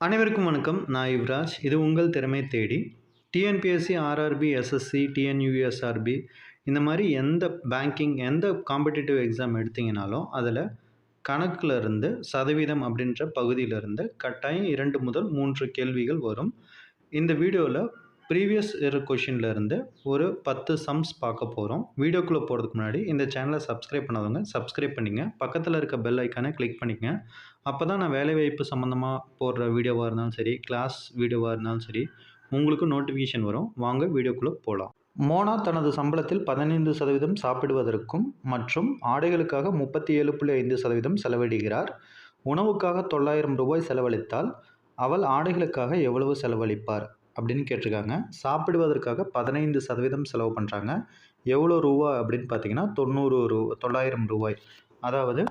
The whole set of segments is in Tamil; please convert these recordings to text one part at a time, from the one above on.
அனைவருக்கும் வணக்கம். நான் யுவராஜ். இது உங்கள் திறமை தேடி. டிஎன்பிஎஸ்சி ஆர்ஆர்பி எஸ்எஸ்சி டிஎன்யூஎஸ்ஆர்பி இந்த மாதிரி எந்த பேங்கிங் எந்த காம்படிட்டிவ் எக்ஸாம் எடுத்தீங்கனாலும் அதில் கணக்கில் இருந்து சதவீதம் அப்படின்ற பகுதியிலிருந்து கட்டாயம் இரண்டு முதல் மூன்று கேள்விகள் வரும். இந்த வீடியோவில் ப்ரீவியஸ் இயர் இருந்து ஒரு பத்து சம்ஸ் பார்க்க போகிறோம் வீடியோக்குள்ளே போகிறதுக்கு முன்னாடி இந்த சேனலை சப்ஸ்கிரைப் பண்ணாதவங்க சப்ஸ்கிரைப் பண்ணிங்க. பக்கத்தில் இருக்க பெல் ஐக்கானை கிளிக் பண்ணிக்கங்க அப்போ தான் நான் வேலைவாய்ப்பு சம்மந்தமாக போடுற வீடியோவாக இருந்தாலும் சரி கிளாஸ் வீடியோவாக இருந்தாலும் சரி உங்களுக்கு நோட்டிஃபிகேஷன் வரும். வாங்க வீடியோக்குள்ளே போகலாம் மோனா தனது சம்பளத்தில் பதினைந்து சதவீதம் சாப்பிடுவதற்கும் மற்றும் ஆடைகளுக்காக முப்பத்தி ஏழு புள்ளி ஐந்து சதவீதம் செலவிடுகிறார். உணவுக்காக தொள்ளாயிரம் ரூபாய் செலவழித்தால் அவள் ஆடைகளுக்காக எவ்வளவு செலவழிப்பார்? அப்படின்னு கேட்டிருக்காங்க. சாப்பிடுவதற்காக பதினைந்து சதவீதம் செலவு பண்ணுறாங்க எவ்வளோ ரூபா அப்படின்னு பார்த்தீங்கன்னா தொண்ணூறு ரூ தொள்ளாயிரம் ரூபாய். அதாவது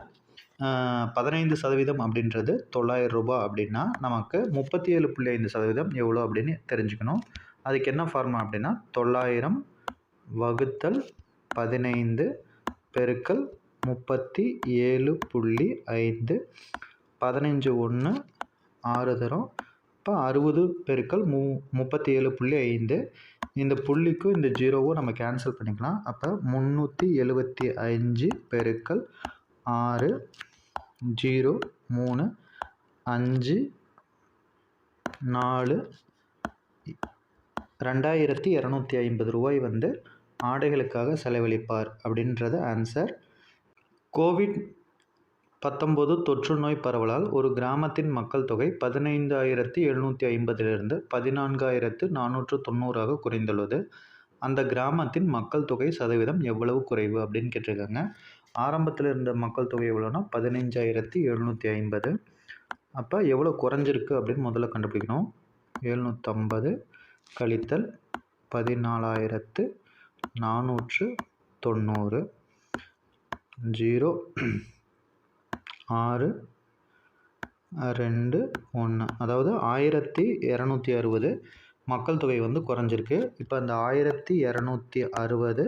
பதினைந்து சதவீதம் அப்படின்றது தொள்ளாயிரம் ரூபாய் அப்படின்னா நமக்கு முப்பத்தி ஏழு புள்ளி ஐந்து சதவீதம் எவ்வளோ அப்படின்னு தெரிஞ்சுக்கணும். அதுக்கு என்ன ஃபார்மா அப்படின்னா தொள்ளாயிரம் வகுத்தல் பதினைந்து பெருக்கல் முப்பத்தி ஏழு புள்ளி ஐந்து பதினஞ்சு ஒன்று ஆறு தரம். அப்போ அறுபது பெருக்கல் மு முப்பத்தி ஏழு புள்ளி ஐந்து. இந்த புள்ளிக்கும் இந்த ஜீரோவும் நம்ம கேன்சல் பண்ணிக்கலாம். அப்போ முந்நூற்றி எழுபத்தி அஞ்சு பெருக்கல் ஆறு ஜீரோ மூணு அஞ்சு நாலு ரெண்டாயிரத்தி இரநூத்தி ஐம்பது ரூபாய் வந்து ஆடைகளுக்காக செலவழிப்பார் அப்படின்றது ஆன்சர் கோவிட் பத்தொம்போது தொற்று நோய் பரவலால் ஒரு கிராமத்தின் மக்கள் தொகை பதினைந்தாயிரத்தி எழுநூற்றி ஐம்பதிலிருந்து பதினான்காயிரத்து நானூற்று தொண்ணூறாக குறைந்துள்ளது. அந்த கிராமத்தின் மக்கள் தொகை சதவீதம் எவ்வளவு குறைவு அப்படின்னு கேட்டிருக்காங்க. ஆரம்பத்தில் இருந்த மக்கள் தொகை எவ்வளோன்னா பதினைஞ்சாயிரத்தி எழுநூற்றி ஐம்பது. அப்போ எவ்வளோ குறைஞ்சிருக்கு அப்படின்னு முதல்ல கண்டுபிடிக்கணும். எழுநூற்றம்பது கழித்தல் பதினாலாயிரத்து நானூற்று தொண்ணூறு. ஜீரோ ஆறு ரெண்டு ஒன்று அதாவது ஆயிரத்தி இரநூத்தி அறுபது மக்கள் தொகை வந்து குறைஞ்சிருக்கு. இப்போ அந்த ஆயிரத்தி இரநூத்தி அறுபது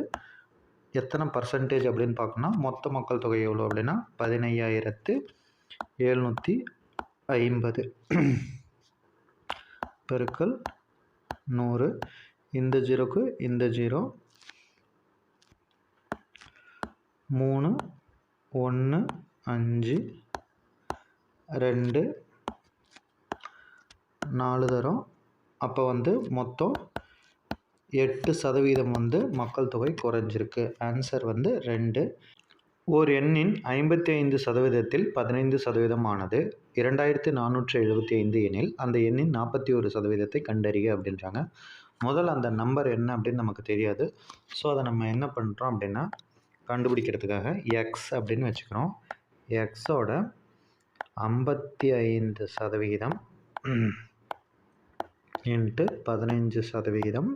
எத்தனை பர்சன்டேஜ் அப்படின்னு பார்க்கணும்னா மொத்த மக்கள் தொகை எவ்வளோ அப்படின்னா பதினையாயிரத்து எழுநூற்றி ஐம்பது. பெருக்கல் நூறு. இந்த ஜீரோக்கு இந்த ஜீரோ. மூணு ஒன்று அஞ்சு ரெண்டு நாலு தரம். அப்போ வந்து மொத்தம் எட்டு சதவீதம் வந்து மக்கள் தொகை குறைஞ்சிருக்கு. ஆன்சர் வந்து ரெண்டு. ஓர் எண்ணின் ஐம்பத்தி ஐந்து சதவீதத்தில் பதினைந்து சதவீதம் ஆனது இரண்டாயிரத்தி நானூற்றி எழுபத்தி ஐந்து எனில் அந்த எண்ணின் நாற்பத்தி ஒரு சதவீதத்தை கண்டறிய அப்படின்றாங்க. முதல் அந்த நம்பர் என்ன அப்படின்னு நமக்கு தெரியாது. ஸோ அதை நம்ம என்ன பண்ணுறோம் அப்படின்னா கண்டுபிடிக்கிறதுக்காக எக்ஸ் அப்படின்னு வச்சுக்கிறோம். எக்ஸோட ஐம்பத்தி ஐந்து சதவிகிதம் இன்ட்டு பதினைஞ்சு சதவிகிதம்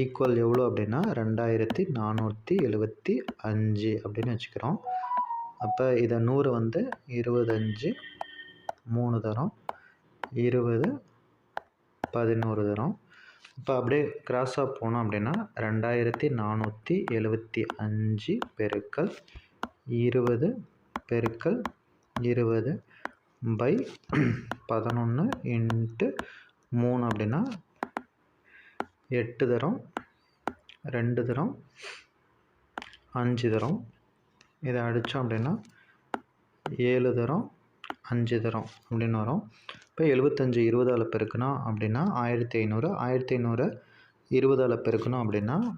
ஈக்குவல் எவ்வளோ அப்படின்னா ரெண்டாயிரத்தி நானூற்றி எழுபத்தி அஞ்சு அப்படின்னு வச்சுக்கிறோம். அப்போ இதை நூறு வந்து இருபத்தஞ்சு மூணு தரம். இருபது பதினோரு தரம். இப்போ அப்படியே கிராஸாக போனோம் அப்படின்னா ரெண்டாயிரத்தி நானூற்றி எழுபத்தி அஞ்சு பெருக்கல் இருபது பெருக்கல் இருபது பை பதினொன்று இன்ட்டு மூணு அப்படின்னா எட்டு தரம் ரெண்டு தரம் அஞ்சு தரம். இதை அடித்தோம் அப்படின்னா ஏழு தரம் அஞ்சு தரம் அப்படின்னு வரும். இப்போ எழுபத்தஞ்சு இருபதால் பெருக்கணும் அப்படின்னா ஆயிரத்தி ஐநூறு. ஆயிரத்தி ஐநூறு இருபதால் பெருக்கணும் அப்படின்னா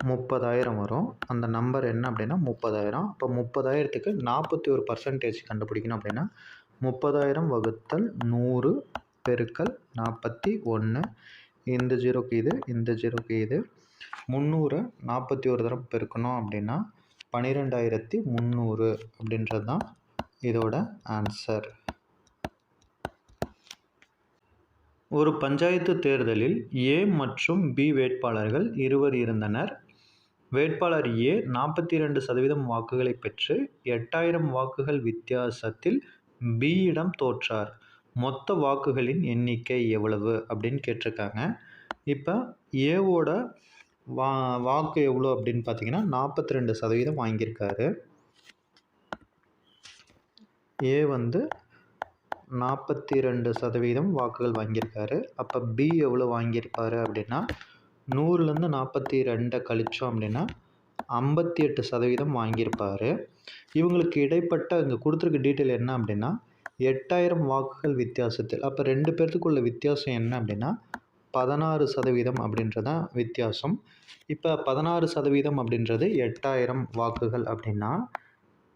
முப்பதாயிரம் வரும். அந்த நம்பர் என்ன அப்படின்னா முப்பதாயிரம். அப்போ முப்பதாயிரத்துக்கு நாற்பத்தி ஒரு பர்சன்டேஜ் கண்டுபிடிக்கணும் அப்படின்னா முப்பதாயிரம் வகுத்தல் நூறு பெருக்கல் நாற்பத்தி ஒன்று இந்த ஜீரோக்கு இது இந்த ஜீரோக்கு இது. முந்நூறு நாற்பத்தி ஒரு தரம் பெருக்கணும் அப்படின்னா பன்னிரெண்டாயிரத்தி முந்நூறு அப்படின்றது தான் இதோட ஆன்சர் ஒரு பஞ்சாயத்து தேர்தலில் ஏ மற்றும் பி வேட்பாளர்கள் இருவர் இருந்தனர். வேட்பாளர் ஏ நாற்பத்தி ரெண்டு சதவீதம் வாக்குகளை பெற்று எட்டாயிரம் வாக்குகள் வித்தியாசத்தில் பியிடம் தோற்றார். மொத்த வாக்குகளின் எண்ணிக்கை எவ்வளவு அப்படின்னு கேட்டிருக்காங்க. இப்போ ஏவோட வா வாக்கு எவ்வளோ அப்படின்னு பார்த்தீங்கன்னா நாற்பத்தி ரெண்டு சதவீதம் வாங்கியிருக்காரு. ஏ வந்து நாற்பத்தி ரெண்டு சதவீதம் வாக்குகள் வாங்கியிருக்காரு. அப்போ பி எவ்வளோ வாங்கியிருப்பாரு அப்படின்னா நூறுலேருந்து நாற்பத்தி ரெண்டை கழிச்சோம் அப்படின்னா ஐம்பத்தி எட்டு சதவீதம் வாங்கியிருப்பார். இவங்களுக்கு இடைப்பட்ட இங்கே கொடுத்துருக்க டீட்டெயில் என்ன அப்படின்னா எட்டாயிரம் வாக்குகள் வித்தியாசத்தில். அப்போ ரெண்டு பேர்த்துக்குள்ள வித்தியாசம் என்ன அப்படின்னா பதினாறு சதவீதம் அப்படின்றதான் வித்தியாசம். இப்போ பதினாறு சதவீதம் அப்படின்றது எட்டாயிரம் வாக்குகள் அப்படின்னா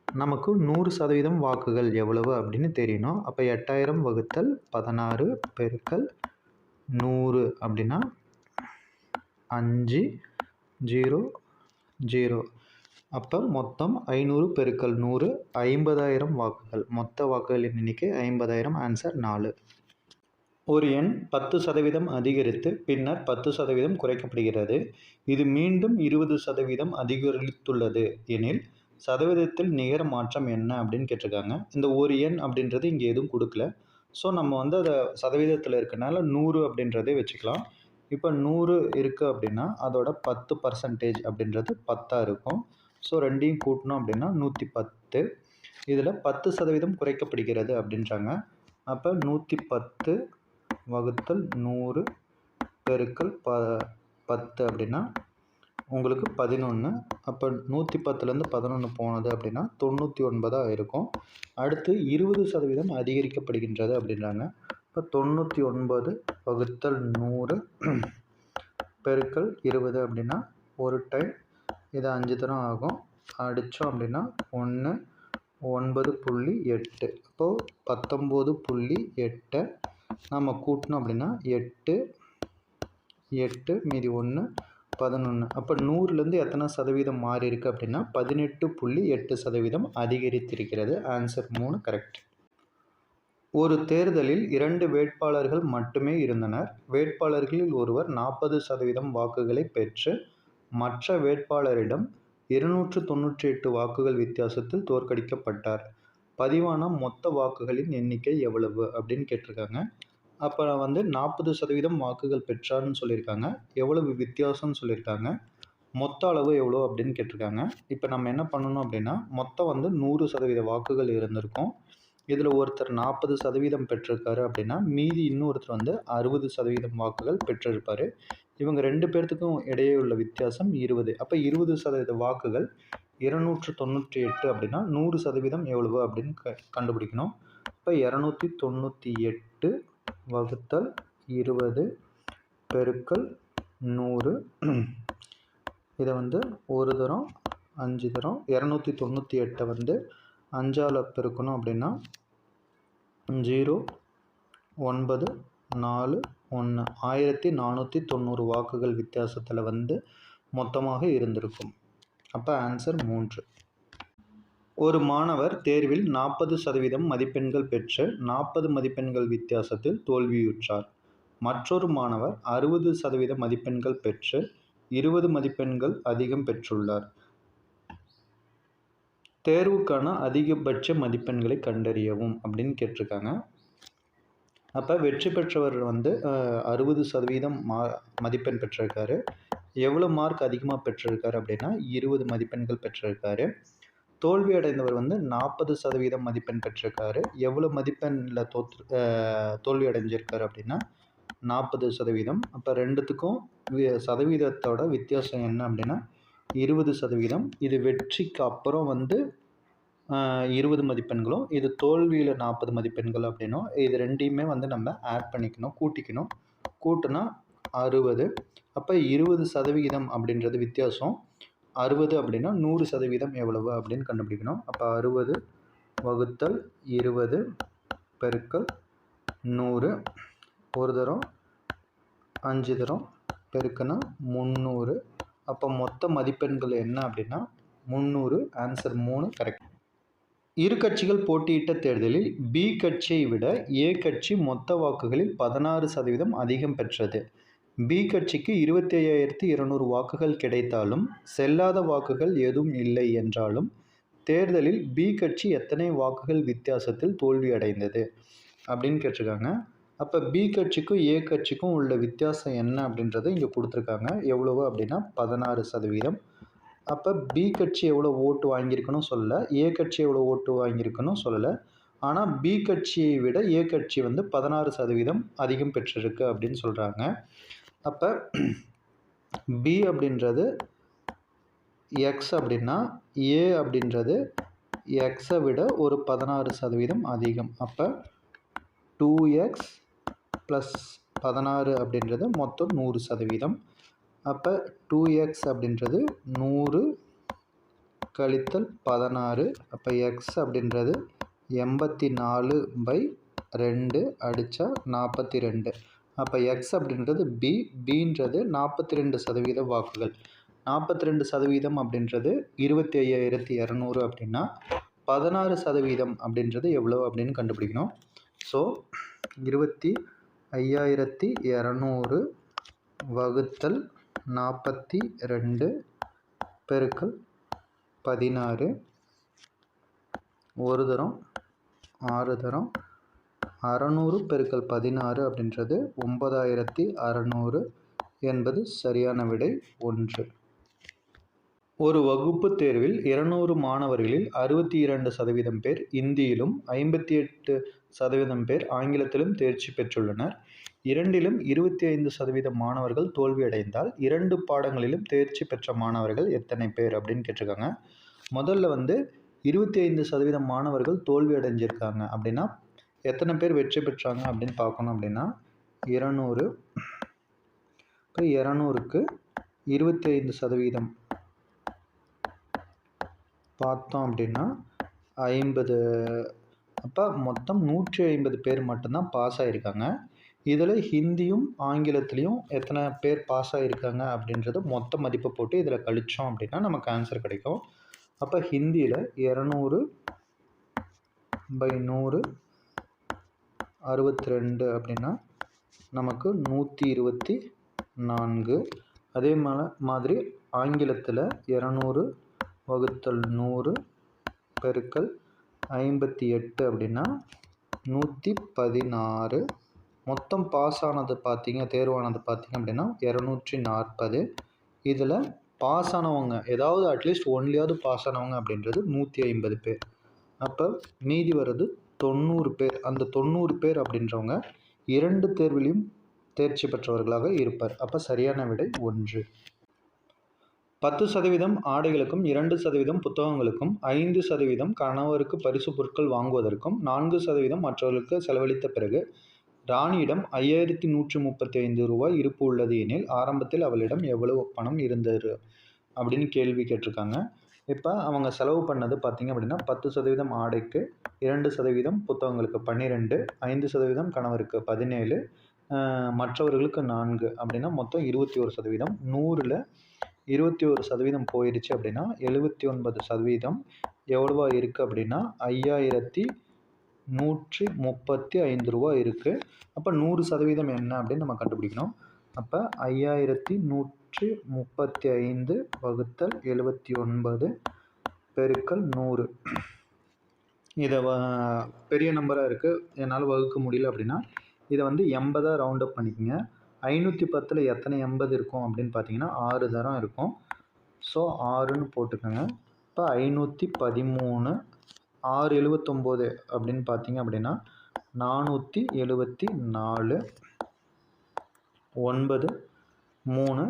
நமக்கு நூறு சதவீதம் வாக்குகள் எவ்வளவு அப்படின்னு தெரியணும். அப்போ எட்டாயிரம் வகுத்தல் பதினாறு பெருக்கல் நூறு அப்படின்னா அஞ்சு ஜீரோ ஜீரோ. அப்போ மொத்தம் ஐநூறு பெருக்கல் நூறு ஐம்பதாயிரம் வாக்குகள். மொத்த வாக்குகளின் எண்ணிக்கை ஐம்பதாயிரம் ஆன்சர் நாலு. ஒரு எண் பத்து சதவீதம் அதிகரித்து பின்னர் பத்து சதவீதம் குறைக்கப்படுகிறது. இது மீண்டும் இருபது சதவீதம் அதிகரித்துள்ளது எனில் சதவீதத்தில் நிகர மாற்றம் என்ன அப்படின்னு கேட்டிருக்காங்க. இந்த ஒரு எண் அப்படின்றது இங்கே எதுவும் கொடுக்கல. ஸோ நம்ம வந்து அதை சதவீதத்தில் இருக்கனால நூறு அப்படின்றதே வச்சுக்கலாம். இப்போ நூறு இருக்குது அப்படின்னா அதோட பத்து பர்சன்டேஜ் அப்படின்றது பத்தாக இருக்கும். ஸோ ரெண்டையும் கூட்டணும் அப்படின்னா நூற்றி பத்து. இதில் பத்து சதவீதம் குறைக்கப்படுகிறது அப்படின்றாங்க. அப்போ நூற்றி பத்து வகுத்தல் நூறு பெருக்கல் ப பத்து அப்படின்னா உங்களுக்கு பதினொன்று அப்போ நூற்றி பத்துலேருந்து பதினொன்று போனது அப்படின்னா தொண்ணூற்றி ஒன்பதாக இருக்கும். அடுத்து இருபது சதவீதம் அதிகரிக்கப்படுகின்றது அப்படின்றாங்க. இப்போ தொண்ணூற்றி ஒன்பது வகுத்தல் நூறு பெருக்கல் இருபது அப்படின்னா ஒரு டைம் இது அஞ்சு தரம் ஆகும். அடித்தோம் அப்படின்னா ஒன்று ஒன்பது புள்ளி எட்டு. அப்போது பத்தொம்போது புள்ளி எட்டை நம்ம கூட்டினோம் அப்படின்னா எட்டு எட்டு மீதி ஒன்று பதினொன்று அப்போ நூறுலேருந்து எத்தனை சதவீதம் மாறி இருக்குது அப்படின்னா பதினெட்டு புள்ளி எட்டு சதவீதம் அதிகரித்திருக்கிறது. ஆன்சர் மூணு கரெக்ட் ஒரு தேர்தலில் இரண்டு வேட்பாளர்கள் மட்டுமே இருந்தனர். வேட்பாளர்களில் ஒருவர் நாற்பது சதவீதம் வாக்குகளை பெற்று மற்ற வேட்பாளரிடம் இருநூற்று தொண்ணூற்றி எட்டு வாக்குகள் வித்தியாசத்தில் தோற்கடிக்கப்பட்டார். பதிவான மொத்த வாக்குகளின் எண்ணிக்கை எவ்வளவு அப்படின்னு கேட்டிருக்காங்க. அப்போ வந்து நாற்பது சதவீதம் வாக்குகள் பெற்றார்னு சொல்லியிருக்காங்க. எவ்வளவு வித்தியாசம்னு சொல்லியிருக்காங்க. மொத்த அளவு எவ்வளோ அப்படின்னு கேட்டிருக்காங்க. இப்போ நம்ம என்ன பண்ணணும் அப்படின்னா மொத்தம் வந்து நூறு சதவீத வாக்குகள் இருந்திருக்கும். இதில் ஒருத்தர் நாற்பது சதவீதம் பெற்றிருக்காரு அப்படின்னா மீதி இன்னொருத்தர் வந்து அறுபது சதவீதம் வாக்குகள் பெற்றிருப்பார். இவங்க ரெண்டு பேர்த்துக்கும் இடையே உள்ள வித்தியாசம் இருபது. அப்போ இருபது சதவீத வாக்குகள் இருநூற்று தொண்ணூற்றி எட்டு அப்படின்னா நூறு சதவீதம் எவ்வளவு அப்படின்னு க கண்டுபிடிக்கணும். இப்போ இரநூத்தி தொண்ணூற்றி எட்டு வகுத்தல் இருபது பெருக்கல் நூறு. இதை வந்து ஒரு தரம் அஞ்சு தரம் இரநூத்தி தொண்ணூற்றி எட்டை வந்து அஞ்சால் பெருக்கணும் அப்படின்னா ஜீரோ ஒன்பது நாலு ஒன்று ஆயிரத்தி நானூற்றி தொண்ணூறு வாக்குகள் வித்தியாசத்தில் வந்து மொத்தமாக இருந்திருக்கும். அப்போ ஆன்சர் மூன்று. ஒரு மாணவர் தேர்வில் நாற்பது சதவீதம் மதிப்பெண்கள் பெற்று நாற்பது மதிப்பெண்கள் வித்தியாசத்தில் தோல்வியுற்றார். மற்றொரு மாணவர் அறுபது சதவீத மதிப்பெண்கள் பெற்று இருபது மதிப்பெண்கள் அதிகம் பெற்றுள்ளார். தேர்வுக்கான அதிகபட்ச மதிப்பெண்களை கண்டறியவும் அப்படின்னு கேட்டிருக்காங்க. அப்போ வெற்றி பெற்றவர் வந்து அறுபது சதவீதம் மா மதிப்பெண் பெற்றிருக்காரு. எவ்வளோ மார்க் அதிகமாக பெற்றிருக்காரு அப்படின்னா இருபது மதிப்பெண்கள் பெற்றிருக்காரு. தோல்வி அடைந்தவர் வந்து நாற்பது சதவீதம் மதிப்பெண் பெற்றிருக்காரு. எவ்வளோ மதிப்பெண்ணில் தோற்று தோல்வி அடைஞ்சிருக்காரு அப்படின்னா நாற்பது சதவீதம். அப்போ ரெண்டுத்துக்கும் சதவீதத்தோட வித்தியாசம் என்ன அப்படின்னா இருபது சதவீதம் இது வெற்றிக்கு அப்புறம் வந்து இருபது மதிப்பெண்களும் இது தோல்வியில் நாற்பது மதிப்பெண்கள் அப்படின்னும் இது ரெண்டையுமே வந்து நம்ம ஆட் பண்ணிக்கணும் கூட்டிக்கணும். கூட்டினா அறுபது. அப்போ இருபது சதவிகிதம் அப்படின்றது வித்தியாசம். அறுபது அப்படின்னா நூறு சதவீதம் எவ்வளவு அப்படின்னு கண்டுபிடிக்கணும். அப்போ அறுபது வகுத்தல் இருபது பெருக்கல் நூறு. ஒரு தரம் அஞ்சு தரம் பெருக்கனா முந்நூறு. அப்போ மொத்த மதிப்பெண்கள் என்ன அப்படின்னா முந்நூறு ஆன்சர் மூணு கரெக்ட் இரு கட்சிகள் போட்டியிட்ட தேர்தலில் பி கட்சியை விட ஏ கட்சி மொத்த வாக்குகளில் பதினாறு சதவீதம் அதிகம் பெற்றது. பி கட்சிக்கு இருபத்தி ஐயாயிரத்தி இருநூறு வாக்குகள் கிடைத்தாலும் செல்லாத வாக்குகள் எதுவும் இல்லை என்றாலும் தேர்தலில் பி கட்சி எத்தனை வாக்குகள் வித்தியாசத்தில் தோல்வி அடைந்தது அப்படின்னு கேட்டிருக்காங்க. அப்போ பி கட்சிக்கும் ஏ கட்சிக்கும் உள்ள வித்தியாசம் என்ன அப்படின்றத இங்கே கொடுத்துருக்காங்க. எவ்வளவு அப்படின்னா பதினாறு சதவீதம். அப்போ பி கட்சி எவ்வளோ ஓட்டு வாங்கியிருக்குன்னு சொல்லலை. ஏ கட்சி எவ்வளோ ஓட்டு வாங்கியிருக்குன்னு சொல்லலை. ஆனால் பி கட்சியை விட ஏ கட்சி வந்து பதினாறு சதவீதம் அதிகம் பெற்றிருக்கு அப்படின்னு சொல்கிறாங்க அப்போ பி அப்படின்றது எக்ஸ் அப்படின்னா ஏ அப்படின்றது எக்ஸை விட ஒரு பதினாறு சதவீதம் அதிகம். அப்போ டூ எக்ஸ் ப்ளஸ் பதினாறு அப்படின்றது மொத்தம் நூறு சதவீதம். அப்போ டூ எக்ஸ் அப்படின்றது நூறு கழித்தல் பதினாறு. அப்போ எக்ஸ் அப்படின்றது எண்பத்தி நாலு பை ரெண்டு அடித்தா நாற்பத்தி ரெண்டு அப்போ எக்ஸ் அப்படின்றது பி பின்றது நாற்பத்தி ரெண்டு சதவீத வாக்குகள். நாற்பத்தி ரெண்டு சதவீதம் அப்படின்றது இருபத்தி ஐயாயிரத்தி இரநூறு அப்படின்னா பதினாறு சதவீதம் அப்படின்றது எவ்வளோ அப்படின்னு கண்டுபிடிக்கணும். ஸோ இருபத்தி ஐயாயிரத்தி இரநூறு வகுத்தல் நாற்பத்தி ரெண்டு பெருக்கல் பதினாறு. ஒரு தரம் ஆறு தரம் அறநூறு பெருக்கல் பதினாறு அப்படின்றது ஒன்பதாயிரத்தி அறநூறு என்பது சரியான விடை ஒன்று. ஒரு வகுப்பு தேர்வில் இருநூறு மாணவர்களில் அறுபத்தி இரண்டு சதவீதம் பேர் இந்தியிலும் ஐம்பத்தி எட்டு சதவீதம் பேர் ஆங்கிலத்திலும் தேர்ச்சி பெற்றுள்ளனர். இரண்டிலும் இருபத்தி ஐந்து சதவீதம் மாணவர்கள் தோல்வியடைந்தால் இரண்டு பாடங்களிலும் தேர்ச்சி பெற்ற மாணவர்கள் எத்தனை பேர் அப்படின்னு கேட்டிருக்காங்க. முதல்ல வந்து இருபத்தி ஐந்து சதவீதம் மாணவர்கள் தோல்வி அடைஞ்சிருக்காங்க அப்படின்னா எத்தனை பேர் வெற்றி பெற்றாங்க அப்படின்னு பார்க்கணும் அப்படின்னா இரநூறு. இப்போ இரநூறுக்கு இருபத்தி ஐந்து சதவீதம் பார்த்தோம் அப்படின்னா ஐம்பது அப்போ மொத்தம் நூற்றி ஐம்பது பேர் மட்டும்தான் பாஸ் ஆகியிருக்காங்க இதில் ஹிந்தியும் ஆங்கிலத்துலேயும் எத்தனை பேர் பாஸ் ஆகிருக்காங்க அப்படின்றது மொத்த மதிப்பை போட்டு இதில் கழித்தோம் அப்படின்னா நமக்கு ஆன்சர் கிடைக்கும். அப்போ ஹிந்தியில் இரநூறு பை நூறு அறுபத்தி ரெண்டு அப்படின்னா நமக்கு நூற்றி இருபத்தி நான்கு. அதே மாதிரி ஆங்கிலத்தில் இரநூறு வகுத்தல் நூறு பெருக்கல் ஐம்பத்தி எட்டு அப்படின்னா நூற்றி பதினாறு. மொத்தம் பாஸ் ஆனது பார்த்தீங்க தேர்வானது பார்த்தீங்க அப்படின்னா இரநூற்றி நாற்பது. இதில் பாஸ் ஆனவங்க ஏதாவது அட்லீஸ்ட் ஒன்லியாவது பாஸ் ஆனவங்க அப்படின்றது நூற்றி ஐம்பது பேர். அப்போ மீதி வர்றது தொண்ணூறு பேர். அந்த தொண்ணூறு பேர் அப்படின்றவங்க இரண்டு தேர்விலையும் தேர்ச்சி பெற்றவர்களாக இருப்பார். அப்போ சரியான விடை ஒன்று. பத்து சதவீதம் ஆடைகளுக்கும் இரண்டு சதவீதம் புத்தகங்களுக்கும் ஐந்து சதவீதம் கணவருக்கு பரிசு பொருட்கள் வாங்குவதற்கும் நான்கு சதவீதம் மற்றவர்களுக்கு செலவழித்த பிறகு ராணியிடம் ஐயாயிரத்தி நூற்றி முப்பத்தி ஐந்து ரூபாய் இருப்பு உள்ளது எனில் ஆரம்பத்தில் அவளிடம் எவ்வளவு பணம் இருந்தது அப்படின்னு கேள்வி கேட்டிருக்காங்க. இப்போ அவங்க செலவு பண்ணது பார்த்திங்க அப்படின்னா பத்து சதவீதம் ஆடைக்கு இரண்டு சதவீதம் புத்தகங்களுக்கு பன்னிரெண்டு ஐந்து சதவீதம் கணவருக்கு பதினேழு மற்றவர்களுக்கு நான்கு அப்படின்னா மொத்தம் இருபத்தி ஒரு சதவீதம். நூறில் இருபத்தி ஒரு சதவீதம் போயிடுச்சு அப்படின்னா எழுபத்தி ஒன்பது சதவீதம். எவ்வளவா இருக்குது அப்படின்னா ஐயாயிரத்தி நூற்றி முப்பத்தி ஐந்து ரூபா இருக்குது அப்போ நூறு சதவீதம் என்ன அப்படின்னு நம்ம கண்டுபிடிக்கணும். அப்போ ஐயாயிரத்தி நூற்றி முப்பத்தி ஐந்து வகுத்தல் எழுபத்தி ஒன்பது பெருக்கல் நூறு. இதை வ பெரிய நம்பராக இருக்குது என்னால் வகுக்க முடியல அப்படின்னா இதை வந்து எண்பதாக ரவுண்ட் அப் பண்ணிக்கோங்க. ஐநூற்றி பத்தில் எத்தனை எண்பது இருக்கும் அப்படின்னு பார்த்தீங்கன்னா ஆறு தரம் இருக்கும். ஸோ ஆறுன்னு போட்டுக்கோங்க. இப்போ ஐநூற்றி பதிமூணு ஆறு எழுவத்தொம்போது அப்படின்னு பார்த்தீங்க அப்படின்னா நானூற்றி எழுபத்தி நாலு ஒன்பது மூணு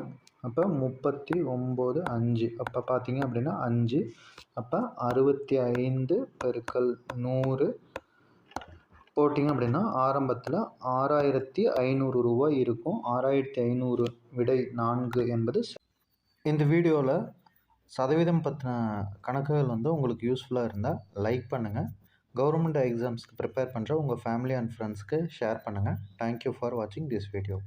அப்போ முப்பத்தி ஒம்பது அஞ்சு. அப்போ பார்த்தீங்க அப்படின்னா அஞ்சு அப்போ அறுபத்தி ஐந்து பெருக்கல் நூறு போட்டிங்க அப்படின்னா ஆரம்பத்தில் ஆறாயிரத்தி ஐநூறு ரூபாய் இருக்கும். ஆறாயிரத்தி ஐநூறு விடை நான்கு என்பது இந்த வீடியோவில் சதவீதம் பற்றின கணக்குகள் வந்து உங்களுக்கு யூஸ்ஃபுல்லாக இருந்தால் லைக் பண்ணுங்கள் கவர்மெண்ட் எக்ஸாம்ஸ்க்கு ப்ரிப்பேர் பண்ணுற உங்கள் ஃபேமிலி அண்ட் ஃப்ரெண்ட்ஸ்க்கு ஷேர் பண்ணுங்கள் தேங்க்யூ ஃபார் வாட்சிங் திஸ் வீடியோ